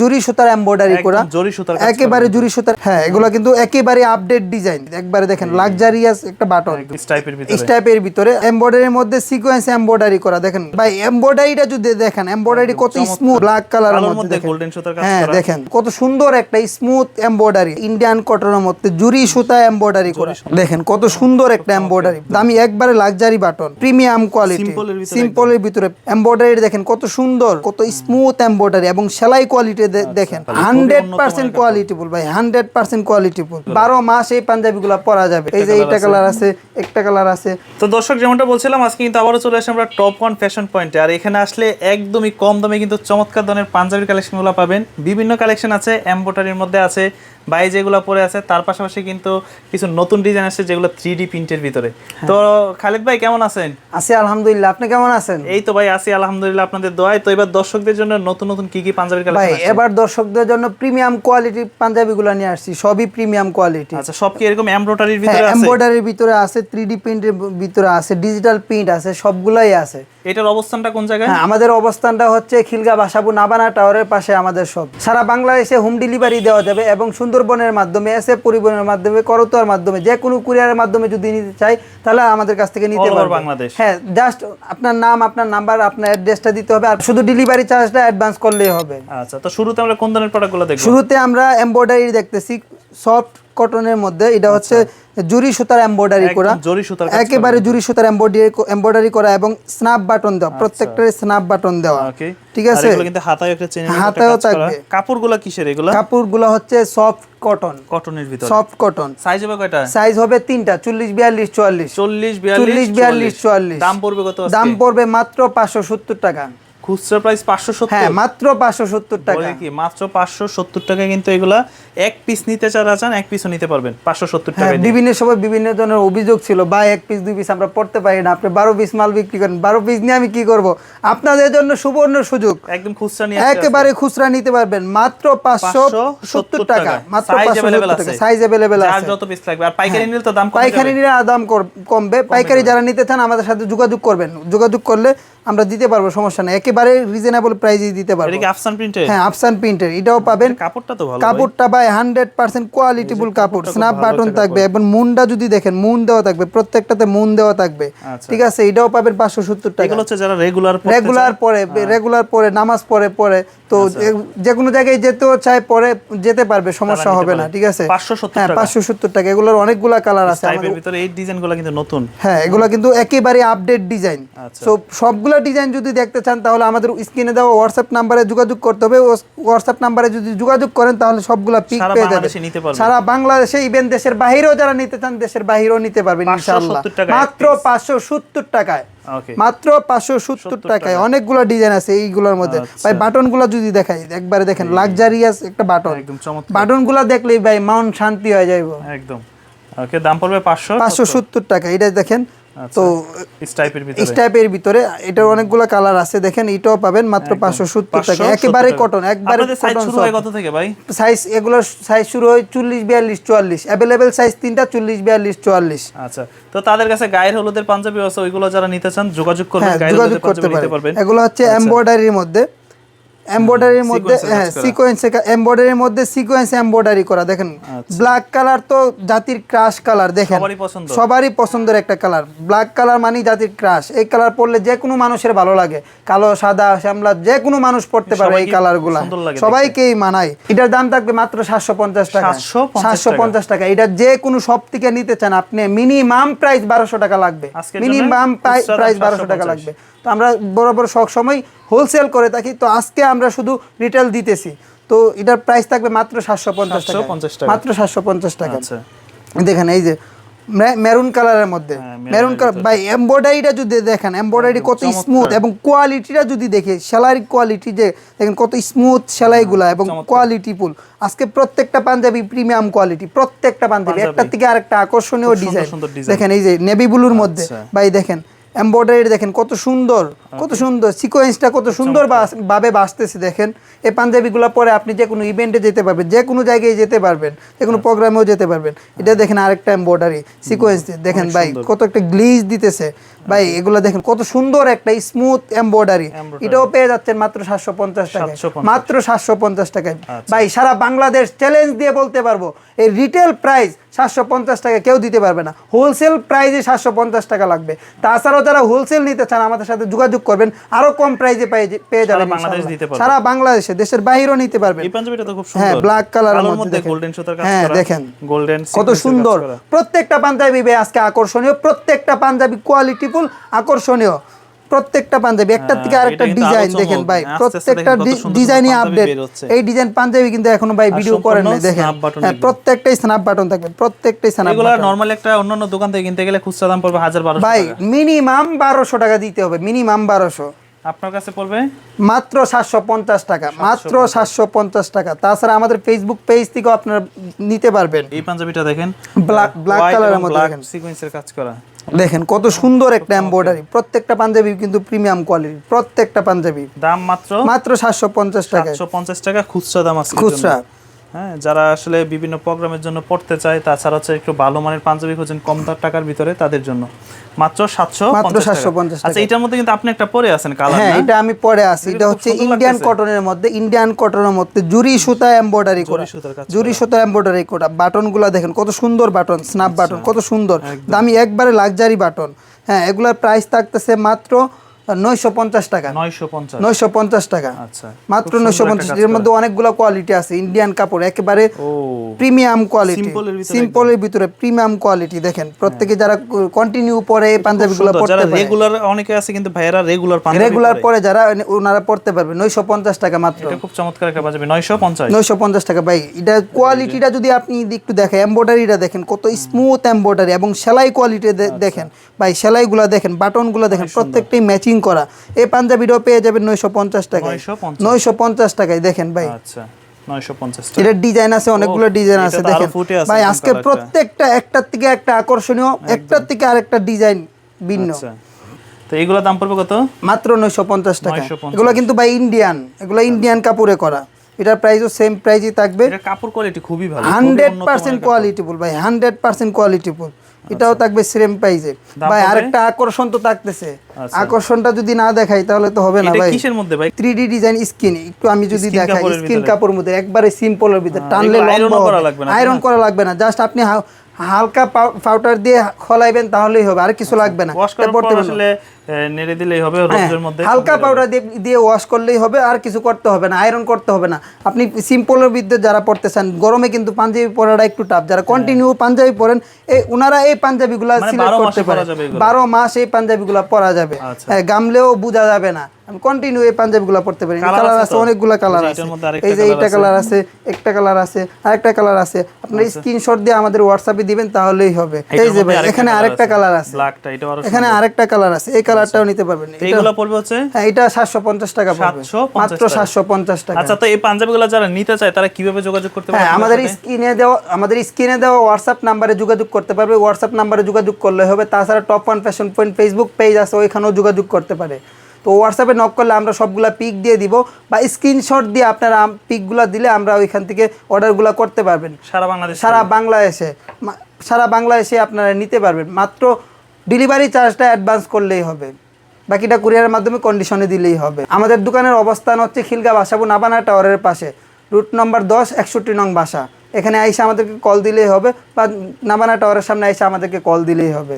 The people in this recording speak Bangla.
জুরি সুতার এমব্রয়ডারি করা। জরি সুতার একেবারে জুরি সুতার হ্যাঁ এগুলো কিন্তু একেবারে আপডেট ডিজাইন একবারে দেখেন লাক্সারিয়াস একটা বাটন ইস টাইপের ভিতরে। স্টাইপের ভিতরে। এমব্রয়ডারির মধ্যে সিকোয়েন্স এমব্রয়ডারি করা। দেখেন ভাই এমব্রয়ডারিটা যদি দেখেন এমব্রয়ডারি কত স্মুথ ব্ল্যাক কালারের কালোর মধ্যে গোল্ডেন সুতার কাজ হ্যাঁ করা। দেখেন কত সুন্দর একটা স্মুথ এমব্রয়ডারি ইন্ডিয়ান কটনের মধ্যে জুরি সুতা এমব্রয়ডারি করা। দেখেন কত সুন্দর একটা এমব্রয়ডারি দামি একবারে লাক্সারি বাটন প্রিমিয়াম কোয়ালিটি সিম্পলের ভিতরে এমব্রয়ডারি দেখেন কত সুন্দর কত স্মুথ এমব্রয়ডারি এবং সেলাই কোয়ালিটি দেখেন হান্ড্রেড পার্সেন্ট কোয়ালিটি ফুল ভাই হান্ড্রেড পার্সেন্ট কোয়ালিটি ফুল বারো মাস এই পাঞ্জাবি গুলা পরা যাবে। এই যে এইটা কালার আছে একটা কালার আছে। তো দর্শক যেমনটা বলছিলাম আজকে কিন্তু আবারও চলে আসে আমরা টপ ওয়ান ফ্যাশন পয়েন্টে আর এখানে আসলে একদমই কম দামে কিন্তু চমৎকার ধরনের পাঞ্জাবির কালেকশনগুলো পাবেন। বিভিন্ন কালেকশন আছে এম্বোটারির মধ্যে আছে। বাই যেগুলো পরে আছে তার পাশাপাশি কিন্তু কিছু নতুন ডিজাইন আছে যেগুলো থ্রি ডি প্রিন্টের ভিতরে। হ্যাঁ। তো খালিদ ভাই কেমন আছেন? আছি আলহামদুলিল্লাহ আপনি কেমন আছেন? এই তো ভাই আছি আলহামদুলিল্লাহ আপনাদের দোয়ায়। তো এবার দর্শকদের জন্য নতুন নতুন কি কি পাঞ্জাবির ভাই এবার দর্শকদের জন্য প্রিমিয়াম কোয়ালিটির পাঞ্জাবিগুলো নিয়ে আসছি সবই প্রিমিয়াম কোয়ালিটি আচ্ছা সব কি এরকম এমব্রয়ডারির হ্যাঁ ভিতরে আছে? এমব্রয়ডারির ভিতরে আছে থ্রি ডি প্রিন্টের ভিতরে আছে ডিজিটাল প্রিন্ট আছে সবগুলাই আছে। এটার অবস্থানটা কোন জায়গায়? হ্যাঁ আমাদের অবস্থানটা হচ্ছে খিলগা বাসাবু নাবানা টাওয়ারের পাশে আমাদের সব। সারা বাংলাদেশে হোম ডেলিভারি দেওয়া যাবে এবং সুন্দরবনের মাধ্যমে এসে পরিবহনের মাধ্যমে করতোয়ার মাধ্যমে যে কোনো কুরিয়ারের মাধ্যমে যদি নিতে চাই তাহলে আমাদের কাছ থেকে নিতে পারবে। বাংলাদেশ। হ্যাঁ জাস্ট আপনার নাম আপনার নাম্বার আপনার অ্যাড্রেসটা দিতে হবে আর শুধু ডেলিভারি চার্জটা অ্যাডভান্স করলেই হবে। আচ্ছা তো শুরুতে আমরা কোন ধরনের প্রোডাক্টগুলো দেখব? শুরুতে আমরা এমব্রয়ডারি দেখতেছি সফট কটনের মধ্যে এটা হচ্ছে জুরি সুতার এমব্রয়ডারি করা। জরি সুতার একেবারে জুরি সুতার এমব্রয়ডারি এমব্রয়ডারি করা এবং স্ন্যাপ বাটন দেওয়া প্রত্যেকটার স্ন্যাপ বাটন দেওয়া। ঠিক আছে? এগুলো কিন্তু হাতায় একটা একটা হাতায়ও থাকবে। কাপড়গুলো কিসের এগুলো? কাপড়গুলো হচ্ছে সফট কটন কটনের ভিতর। সফট কটন সাইজ হবে কয়টা? সাইজ হবে তিনটা চল্লিশ বিয়াল্লিশ চুয়াল্লিশ। চল্লিশ চল্লিশ বিয়াল্লিশ চুয়াল্লিশ। দাম পড়বে কত? দাম পড়বে মাত্র পাঁচশো সত্তর টাকা। খুচরা প্রাইস পাঁচশো সত্তর। হ্যাঁ মাত্র পাঁচশো সত্তর টাকা। কি মাত্র পাঁচশো সত্তর টাকা কিন্তু এগুলা এক পিস নিতে চারা চান এক পিসও নিতে পারবেন পাঁচশো সত্তর হ্যাঁ টাকা বিভিন্ন সময় বিভিন্ন ধরনের অভিযোগ ছিল বা এক পিস দুই পিস আমরা পড়তে পারি না আপনি বারো পিস মাল বিক্রি করেন বারো পিস নিয়ে আমি কি করব? আপনাদের জন্য সুবর্ণ সুযোগ। একদম খুচরা নিয়ে একেবারে খুচরা নিতে পারবেন মাত্র পাঁচশো সত্তর টাকা মাত্র পাঁচশো টাকা। সাইজ অ্যাভেলেবেল আছে। যত পিস লাগবে। আর পাইকারি নিলে তো দাম পাইকারি নিলে দাম কমবে। পাইকারি যারা নিতে চান আমাদের সাথে যোগাযোগ করবেন। যোগাযোগ করলে আমরা দিতে পারব সমস্যা নেই। একেবারে রিজনেবল প্রাইসে দিতে এটা পারব কি আফসান প্রিন্টের হ্যাঁ আফসান প্রিন্টের এটাও পাবেন। কাপড়টা তো ভালো কাপড়টা ভাই হান্ড্রেড পার্সেন্ট কোয়ালিটিফুল কাপড়। স্ন্যাপ বাটন থাকবে এবং মুনটা যদি দেখেন মুন দেওয়া থাকবে প্রত্যেকটাতে মুন দেওয়া থাকবে। আচ্ছা। ঠিক আছে এটাও পাবেন পাঁচশো সত্তর টাকা। এগুলো হচ্ছে যারা রেগুলার রেগুলার পরে রেগুলার পরে নামাজ পড়ে পরে। তো আচ্ছা। যে- কোনো জায়গায় যেতেও চায় পরে যেতে পারবে সমস্যা হবে না ঠিক আছে? 570 হ্যাঁ টাকা। পাঁচশো সত্তর টাকা। এগুলোর অনেকগুলা কালার আছে আমাদের। ভিতরে এই ডিজাইনগুলো কিন্তু নতুন। হ্যাঁ এগুলো কিন্তু একেবারে আপডেট ডিজাইন। সো সবগুলো ডিজাইন যদি দেখতে চান তাহলে আমাদের স্ক্রিনে দেওয়া হোয়াটসঅ্যাপ নাম্বারে যোগাযোগ করতে হবে। হোয়াটসঅ্যাপ নাম্বারে যদি যোগাযোগ করেন তাহলে সবগুলা পিক পেয়ে যাবে। সারা বাংলাদেশে ইভেন দেশের বাইরেও যারা নিতে চান দেশের বাইরেও নিতে পারবেন ইনশাআল্লাহ। মাত্র পাঁচশো সত্তর টাকায়। মাত্র পাঁচশো সত্তর টাকায়। অনেকগুলো ডিজাইন আছে এইগুলোর মধ্যে। আচ্ছা। ভাই বাটনগুলো যদি দেখাই একবারে দেখেন লাক্সারিয়াস একটা বাটন। চমৎকার। বাটনগুলো দেখলেই ভাই মন শান্তি হয়ে যাইব। একদম। ওকে দাম পড়বে পাঁচশো পাঁচশো সত্তর টাকা। এটা দেখেন। তো ইস টাইপের ভিতরে। স্টাইপের ভিতরে। এটার অনেকগুলো কালার আছে। দেখেন এটাও পাবেন মাত্র পাঁচশো সত্তর টাকা। 570 একেবারে কটন একবারে সাইজ কত থেকে ভাই? সাইজ এগুলোর সাইজ শুরু হয় চল্লিশ বিয়াল্লিশ চুয়াল্লিশ। অ্যাভেলেবেল সাইজ তিনটা চল্লিশ বিয়াল্লিশ চুয়াল্লিশ। আচ্ছা। তো তাদের কাছে গায়ের হলুদের পাঞ্জাবি আছে ওইগুলো যারা নিতে চান যোগাযোগ করবেন হ্যাঁ গায়ের যোগাযোগ করতে পারবেন। এগুলো হচ্ছে এমব্রয়ডারির মধ্যে। এমব্রয়ডারির মধ্যে হ্যাঁ সিকোয়েন্স এমব্রয়ডারির মধ্যে সিকোয়েন্স এমব্রয়ডারি করা দেখেন। ব্ল্যাক কালার তো জাতির ক্রাশ কালার দেখেন। সবারই পছন্দ। সবারই পছন্দের একটা কালার ব্ল্যাক কালার মানে জাতির ক্রাশ এই কালার পরলে যে কোনো মানুষের ভালো লাগে। কালো সাদা শ্যামলা যে কোনো মানুষ পড়তে পারবে এই কালারগুলো সবাইকেই মানায়। এটার দাম থাকবে মাত্র সাতশো পঞ্চাশ টাকা। সাতশো পঞ্চাশ টাকা। এটা যে কোনো সব থেকে নিতে চান আপনি মিনিমাম প্রাইস বারোশো টাকা লাগবে। মিনিমাম প্রাইস বারোশো টাকা লাগবে। তো আমরা বরাবর সব সময় হোলসেল করে থাকি তো আজকে আমরা শুধু রিটেল দিতেছি। তো এটার প্রাইস থাকবে মাত্র সাতশো পঞ্চাশ টাকা। মাত্র সাতশো পঞ্চাশ টাকা। আচ্ছা। দেখেন এই যে মেরুন কালারের মধ্যে। হ্যাঁ, মেরুন কালার ভাই এমব্রয়ডারিটা যদি দেখেন এমব্রয়ডারি কত স্মুথ এবং কোয়ালিটিটা যদি দেখে সেলাই কোয়ালিটি যে দেখেন কত স্মুথ সেলাইগুলা এবং কোয়ালিটিফুল আজকে প্রত্যেকটা পাঞ্জাবি প্রিমিয়াম কোয়ালিটি প্রত্যেকটা পাঞ্জাবি। একটা থেকে আরেকটা আকর্ষণীয় ডিজাইন দেখেন এই যে নেভি ব্লুর মধ্যে। আচ্ছা। ভাই দেখেন এমব্রয়ডারি দেখেন কত সুন্দর। কত সুন্দর সিকোয়েন্সটা কত সুন্দর ভাবে বাঁচতেছে দেখেন। এই পাঞ্জাবিগুলো পরে আপনি যে কোনো ইভেন্টে যেতে পারবেন যে কোনো জায়গায় যেতে পারবেন যে কোনো প্রোগ্রামেও যেতে পারবেন। এটা দেখেন আরেকটা এমব্রয়ডারি সিকোয়েন্স দেখেন ভাই কত একটা গ্লিজ দিতেছে। ভাই এগুলো দেখেন কত সুন্দর একটা স্মুথ এমব্রয়ডারি এটাও পেয়ে যাচ্ছেন মাত্র সাতশো পঞ্চাশ টাকায়। 750 মাত্র সাতশো পঞ্চাশ টাকায়। ভাই সারা বাংলাদেশ চ্যালেঞ্জ দিয়ে বলতে পারব এই রিটেল প্রাইস সাতশো পঞ্চাশ টাকা কেউ দিতে পারবে না। হোলসেল প্রাইসে সাতশো পঞ্চাশ টাকা লাগবে। তাছাড়াও যারা হোলসেল নিতে চান আমাদের সাথে যোগাযোগ করবেন আরও কম প্রাইজে পেয়ে যাবেন। সারা বাংলাদেশে দেশের বাইরেও নিতে পারবেন। এই পাঞ্জাবিটা তো খুব হ্যাঁ ব্ল্যাক কালারের মধ্যে দেখেন। গোল্ডেন সুতার কাজ হ্যাঁ করা দেখেন। গোল্ডেন কত সুন্দর। প্রত্যেকটা পাঞ্জাবি আজকে আকর্ষণীয়। প্রত্যেকটা পাঞ্জাবি কোয়ালিটিফুল আকর্ষণীয়। প্রত্যেকটা পাঞ্জাবি একটা থেকে আরেকটা হ্যাঁ, ডিজাইন দেখেন ভাই প্রত্যেকটা ডিজাইনই আপডেট এই ডিজাইন পাঞ্জাবি কিন্তু এখনও ভাই ভিডিও করেন নাই দেখেন। হ্যাঁ। প্রত্যেকটাই স্ন্যাপ বাটন থাকবে প্রত্যেকটাই স্ন্যাপ এগুলো নরমালি একটা অন্যান্য দোকান থেকে কিনতে গেলে খুচরা দাম পড়বে হাজার বারোশো ভাই মিনিমাম বারোশো টাকা দিতে হবে মিনিমাম বারোশো। আপনার কাছে পড়বে? মাত্র সাতশো পঞ্চাশ টাকা মাত্র সাতশো পঞ্চাশ টাকা। তাছাড়া আমাদের ফেসবুক পেজ থেকেও আপনারা নিতে পারবেন। এই পাঞ্জাবিটা দেখেন। Black colour এর মধ্যে দেখেন। সিকোয়েন্সের কাজ করা। দেখেন কত সুন্দর একটা এমব্রয়ডারি প্রত্যেকটা পাঞ্জাবি কিন্তু প্রিমিয়াম কোয়ালিটি প্রত্যেকটা পাঞ্জাবি। দাম মাত্র মাত্র সাতশো পঞ্চাশ টাকা সাতশো পঞ্চাশ টাকা খুচরা দাম আছে খুচরা। হ্যাঁ যারা আসলে বিভিন্ন প্রোগ্রামের জন্য পড়তে চায় তাছাড়া হচ্ছে একটু ভালো মানের পাঞ্জাবি খোঁজেন কম টাকার ভিতরে তাদের জন্য। মাত্র সাতশো মাত্র 750 আচ্ছা এটার মধ্যে কিন্তু আপনি একটা পরে আছেন কালার হ্যাঁ এটা আমি পরে আছি। এটা হচ্ছে ইন্ডিয়ান কটনের মধ্যে ইন্ডিয়ান কটনের মধ্যে জুরি সুতা এমব্রয়ডারি করা। জুরি সুতা এমব্রয়ডারি করা। বাটনগুলো দেখেন কত সুন্দর বাটন স্ন্যাপ আচ্ছা। বাটন কত সুন্দর। দামি একবারে লাক্সারি বাটন। হ্যাঁ এগুলার প্রাইস থাকতেছে মাত্র টাকা। টাকা। আচ্ছা মাত্র এর মধ্যে অনেকগুলো কোয়ালিটি আছে। ইন্ডিয়ান কাপড় একেবারে প্রিমিয়াম কোয়ালিটি ভিতরে সিম্পলের ভিতরে প্রিমিয়াম কোয়ালিটি দেখেন। প্রত্যেকে যারা কন্টিনিউ পরে পাঞ্জাবিগুলো পড়তে পারে। রেগুলার অনেকে আছে কিন্তু ভাইয়েরা রেগুলার পাঞ্জাবি রেগুলার পরে। পরে যারা ওনারা পড়তে পারবে। নয়শো পঞ্চাশ টাকা মাত্র। এটা খুব চমৎকার একটা পাঞ্জাবি। নয়শো পঞ্চাশ। নয়শো পঞ্চাশ টাকা। ভাই এটা কোয়ালিটিটা যদি আপনি একটু দেখেন এম্ব্রয়ডারিটা দেখেন কত স্মুথ এম্ব্রয়ডারি এবং সেলাই কোয়ালিটি আচ্ছা। দেখেন। ভাই সেলাইগুলো দেখেন বাটনগুলো দেখেন প্রত্যেকটাই ম্যাচিং করা। এই পাঞ্জাবিটাও পেয়ে যাবেন নয়শো পঞ্চাশ টাকায়। 950 নয়শো পঞ্চাশ টাকায় দেখেন ভাই। আচ্ছা নয়শো ডিজাইন আছে অনেকগুলো ডিজাইন আছে দেখেন। ভাই আজকে প্রত্যেকটা একটার থেকে একটা আকর্ষণীয় একটার থেকে আরেকটা ডিজাইন ভিন্ন। আচ্ছা। তো এগুলো দাম পড়বে কত? মাত্র নয়শো পঞ্চাশ টাকা। 950 এগুলো কিন্তু ভাই ইন্ডিয়ান এগুলো ইন্ডিয়ান কাপড়ে করা। এটার প্রাইসও সেম প্রাইসই থাকবে। কাপড় কোয়ালিটি খুবই ভালো হান্ড্রেড পার্সেন্ট। কোয়ালিটিফুল ভাই হান্ড্রেড পার্সেন্ট কোয়ালিটিফুল এটাও থাকবে সেম প্রাইসে ভাই আরেকটা আকর্ষণ তো থাকতেছে। আচ্ছা। আকর্ষণটা যদি না দেখাই তাহলে তো হবে না এটা ভাই। কিসের মধ্যে ভাই? থ্রি ডি ডিজাইন স্কিন একটু আমি যদি দেখাই স্কিন। কাপড়ের মধ্যে একবারে সিম্পলের ভিতরে হ্যাঁ, টানলে লম্বা করা লাগবে না, আয়রন করা লাগবে না জাস্ট আপনি হালকা পাউডার দিয়ে খলাইবেন তাহলেই হবে আর কিছু লাগবে না। ওয়াশ পড়তে আসলে নেড়ে দিলেই হবে হ্যাঁ, রোদের মধ্যে হালকা পাউডার দিয়ে ওয়াশ করলেই হবে আর কিছু করতে হবে না আয়রন করতে হবে না। আপনি সিম্পলের বিদ্যুৎ যারা পড়তে চান গরমে কিন্তু পাঞ্জাবি পরাটা একটু টাফ যারা কন্টিনিউ পাঞ্জাবি পরেন এই ওনারা এই পাঞ্জাবিগুলো মানে সিলেক্ট করতে পারে? বারো মাস এই পাঞ্জাবিগুলো পরা যাবে। আচ্ছা। হ্যাঁ গামলেও বোঝা যাবে না। আমি কন্টিনিউ এই পাঞ্জাবিগুলো পড়তে পারি। কালার আছে অনেকগুলো কালার আছে। এই যে এইটা কালার আছে একটা কালার আছে আরেকটা কালার আছে। আপনার স্ক্রিনশট দিয়ে আমাদের হোয়াটসঅ্যাপে দিবেন তাহলেই হবে। এই যে ভাই এখানে আরেকটা কালার আছে। এখানে আরেকটা কালার আছে। এই কালারটাও নিতে পারবেন। এগুলো পড়বে হচ্ছে হ্যাঁ এটা সাতশো পঞ্চাশ টাকা পড়বে। 750 মাত্র টাকা। সাতশো পঞ্চাশ টাকা। আচ্ছা তো এই পাঞ্জাবিগুলো যারা নিতে চায় তারা কীভাবে যোগাযোগ করতে পারে হ্যাঁ আমাদের স্ক্রিনে দেওয়া আমাদের স্ক্রিনে দেওয়া হোয়াটসঅ্যাপ নাম্বারে যোগাযোগ করতে পারবে। হোয়াটসঅ্যাপ নাম্বারে যোগাযোগ করলে হবে। তাছাড়া top one fashion point Facebook page আছে ওইখানেও যোগাযোগ করতে পারে। তো হোয়াটসঅ্যাপে নক করলে আমরা সবগুলা পিক দিয়ে দিব বা স্ক্রিনশট দিয়ে আপনারা পিকগুলো দিলে আমরা ওইখান থেকে অর্ডারগুলো করতে পারবেন। সারা বাংলাদেশ সারা বাংলাদেশে। সারা বাংলাদেশে আপনারা নিতে পারবেন। মাত্র ডেলিভারি চার্জটা অ্যাডভান্স করলেই হবে। বাকিটা কুরিয়ারের মাধ্যমে কন্ডিশনে দিলেই হবে। আমাদের দোকানের অবস্থান হচ্ছে খিলগা বাসাবু নাবানা টাওয়ারের পাশে। রুট নম্বর দশ, একষট্টি নং বাসা। এখানে আইসা আমাদেরকে কল দিলেই হবে বা নাবানা টাওয়ারের সামনে আইসা আমাদেরকে কল দিলেই হবে।